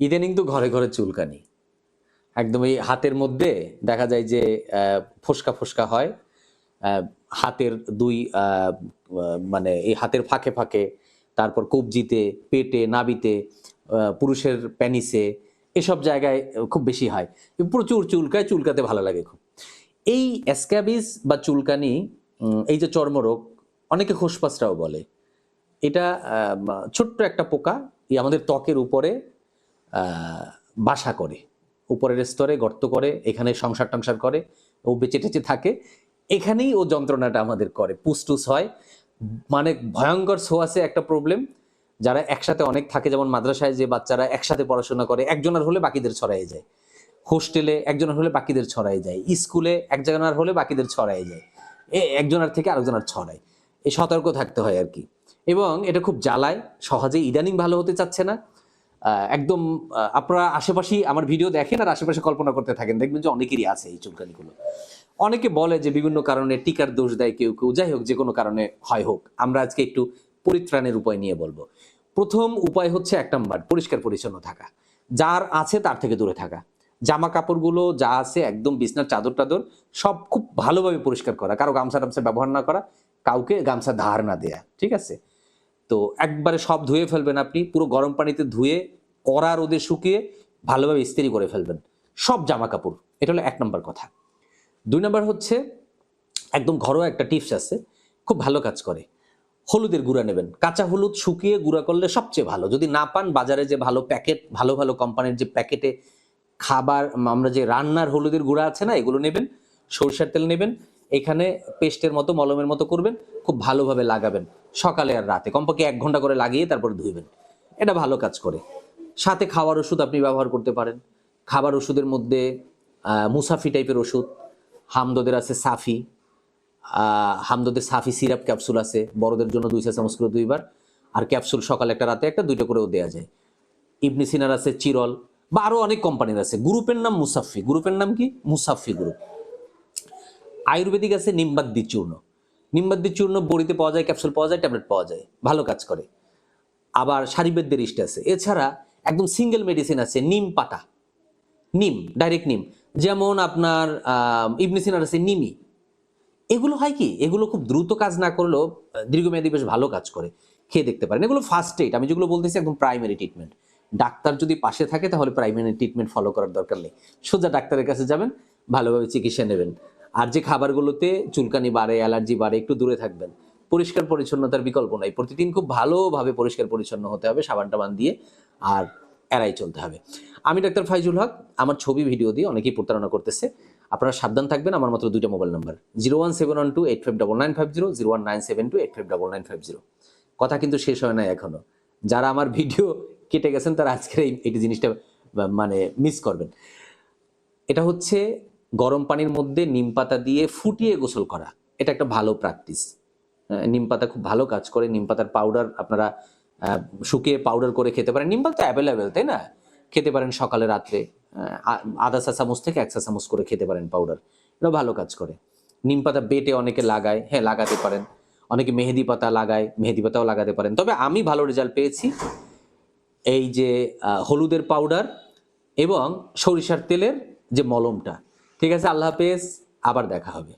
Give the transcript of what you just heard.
ইদানিং তো ঘরে ঘরে চুলকানি। একদম এই হাতের মধ্যে দেখা যায় যে ফোসকা ফোসকা হয় হাতের দুই মানে এই হাতের ফাঁকে ফাঁকে, তারপর কবজিতে, পেটে নাবিতে পুরুষের প্যানিসে, এসব জায়গায় খুব বেশি হয়। প্রচুর চুলকায়, চুলকাতে ভালো লাগে খুব। এই অ্যাসক্যাবিস বা চুলকানি এই যে চর্মরোগ, অনেকে খোসপাসরাও বলে। এটা ছোট্ট একটা পোকা আমাদের ত্বকের উপরে বাসা করে, উপরের স্তরে গর্ত করে, এখানে সংসার টংসার করে, ও বেঁচে টেচে থাকে। এখানেই ও যন্ত্রণাটা আমাদের করে পুসটুস হয়। মানে ভয়ঙ্কর সোয়াসে একটা প্রবলেম যারা একসাথে অনেক থাকে, যেমন মাদ্রাসায় যে বাচ্চারা একসাথে পড়াশোনা করে একজনের হলে বাকিদের ছড়াই যায়। হোস্টেলে একজনের হলে বাকিদের ছড়াই যায়। স্কুলে একজনের হলে বাকিদের ছড়াই যায়। এ একজনের থেকে আরেকজনের ছড়ায়। এ সতর্ক থাকতে হয় আর কি। এবং এটা খুব জ্বালায় সহজে ইদানিং ভালো হতে চাচ্ছে না। একদম আপনারা আশেপাশেই আমার ভিডিও দেখেন আর আশেপাশে কল্পনা করতে থাকেন। দেখবেন যে অনেকেরই আছে এই চুলকানিগুলো। অনেকে বলে যে বিভিন্ন কারণে টিকার দোষ দেয় কেউ কেউ, যাই হোক, যে কোনো কারণে হয় হোক। আমরা আজকে একটু পরিত্রাণের উপায় নিয়ে বলব। প্রথম উপায় হচ্ছে এক নম্বর, পরিষ্কার পরিচ্ছন্ন থাকা। যার আছে তার থেকে দূরে থাকা। জামা কাপড়গুলো যা আছে একদম বিছনার চাদর টাদর, সব খুব ভালোভাবে পরিষ্কার করা। কারও গামছা টামছা ব্যবহার না করা, কাউকে গামছা ধার না দেয়া, ঠিক আছে? তো একবারে সব ধুয়ে ফেলবেন আপনি, পুরো গরম পানিতে ধুয়ে কড়া রোদে শুকিয়ে ভালোভাবে ইস্ত্রি করে ফেলবেন। সব জামা কাপড় এটা হলো এক নম্বর কথা। দুই নম্বর হচ্ছে, একদম ঘরোয়া একটা টিপস আছে, খুব ভালো কাজ করে। হলুদের গুঁড়া নেবেন। কাঁচা হলুদ শুকিয়ে গুঁড়া করলে সবচেয়ে ভালো। যদি না পান, বাজারে যে ভালো প্যাকেট, ভালো ভালো কোম্পানির যে প্যাকেটে খাবার, আমরা যে রান্নার হলুদের গুঁড়া আছে না, এগুলো নেবেন, সরষের তেল নেবেন, এখানে পেস্টের মতো, মলমের মতো করবেন, খুব ভালোভাবে লাগাবেন। সকালে আর রাতে। কমপক্ষে এক ঘণ্টা করে লাগিয়ে তারপর ধুইবেন। এটা ভালো কাজ করে। সাথে খাওয়ার ওষুধ আপনি ব্যবহার করতে পারেন। খাবার ওষুধের মধ্যে মুসাফি টাইপের ওষুধ, হামদদের আছে সাফি হামদদের সাফি সিরাপ ক্যাপসুল আছে, বড়দের জন্য দুই চা চামচ করে দুইবার। আর ক্যাপসুল সকালে একটা, রাতে একটা, দুইটা করেও দেওয়া যায়। ইবনি সিনার আছে চিরল, বা আরও অনেক কোম্পানির আছে। গ্রুপের নাম মুসাফি। গ্রুপের নাম কি? মুসাফি গ্রুপ। আয়ুর্বেদিক আছে নিম্বাদ্দি চূর্ণ নিম্বাদ্দি চূর্ণ বড়িতে পাওয়া যায় ক্যাপসুল পাওয়া যায় ট্যাবলেট পাওয়া যায়। ভালো কাজ করে। আবার সারিবেদ্যের ইস্ট আছে। এছাড়া একদম সিঙ্গেল মেডিসিন আছে নিম পাতা। নিম ডাইরেক্ট নিম। যেমন আপনার আহ, ইবনে আছে নিমি। এগুলো হয় কি? এগুলো খুব দ্রুত কাজ না করলেও দীর্ঘমেয়াদী বেশ ভালো কাজ করে। খেয়ে দেখতে পারেন। এগুলো ফার্স্ট এইড আমি যেগুলো বলতেছি একদম প্রাইমারি ট্রিটমেন্ট ডাক্তার যদি পাশে থাকে তাহলে প্রাইমারি ট্রিটমেন্ট ফলো করার দরকার নেই। সোজা ডাক্তারের কাছে যাবেন ভালোভাবে চিকিৎসা নেবেন। আর যে খাবারগুলোতে চুলকানি বাড়ে, অ্যালার্জি বাড়ে, একটু দূরে থাকবেন। পরিষ্কার পরিচ্ছন্নতার বিকল্প নাই। প্রতিদিন খুব ভালোভাবে পরিষ্কার পরিচ্ছন্ন হতে হবে, সাবান টাবান দিয়ে, আর এড়াই চলতে হবে। আমি ডাক্তার ফাইজুল হক, আমার ছবি, ভিডিও দিয়ে অনেকেই প্রতারণা করতেছে। আপনারা সাবধান থাকবেন, আমার মাত্র দুইটা mobile number. Zero one seven one two eight five double nine five zero zero one nine seven two eight five double nine five zero. কথা কিন্তু শেষ হয় না এখনও যারা আমার ভিডিও কেটে গেছেন, তারা আজকের এই জিনিসটা মানে মিস করবেন। এটা হচ্ছে গরম পানির মধ্যে নিম পাতা দিয়ে ফুটিয়ে গোসল করা। এটা একটা ভালো প্র্যাকটিস নিম পাতা খুব ভালো কাজ করে। নিম পাতার পাউডার আপনারা শুকিয়ে পাউডার করে খেতে পারেন। নিম পাতা অ্যাভেলেবেল তাই না? খেতে পারেন সকালে, রাত্রে। আধা চা চামচ থেকে এক চা চামচ করে খেতে পারেন পাউডার এটা ভালো কাজ করে। নিম পাতা বেটে অনেকে লাগায়। হ্যাঁ লাগাতে পারেন। অনেকে মেহেদি পাতা লাগায়। মেহেদি পাতাও লাগাতে পারেন। তবে আমি ভালো রেজাল্ট পেয়েছি এই যে হলুদের পাউডার এবং সরিষার তেলের যে মলমটা। ঠিক আছে আল্লাহ হাফেজ আবার দেখা হবে।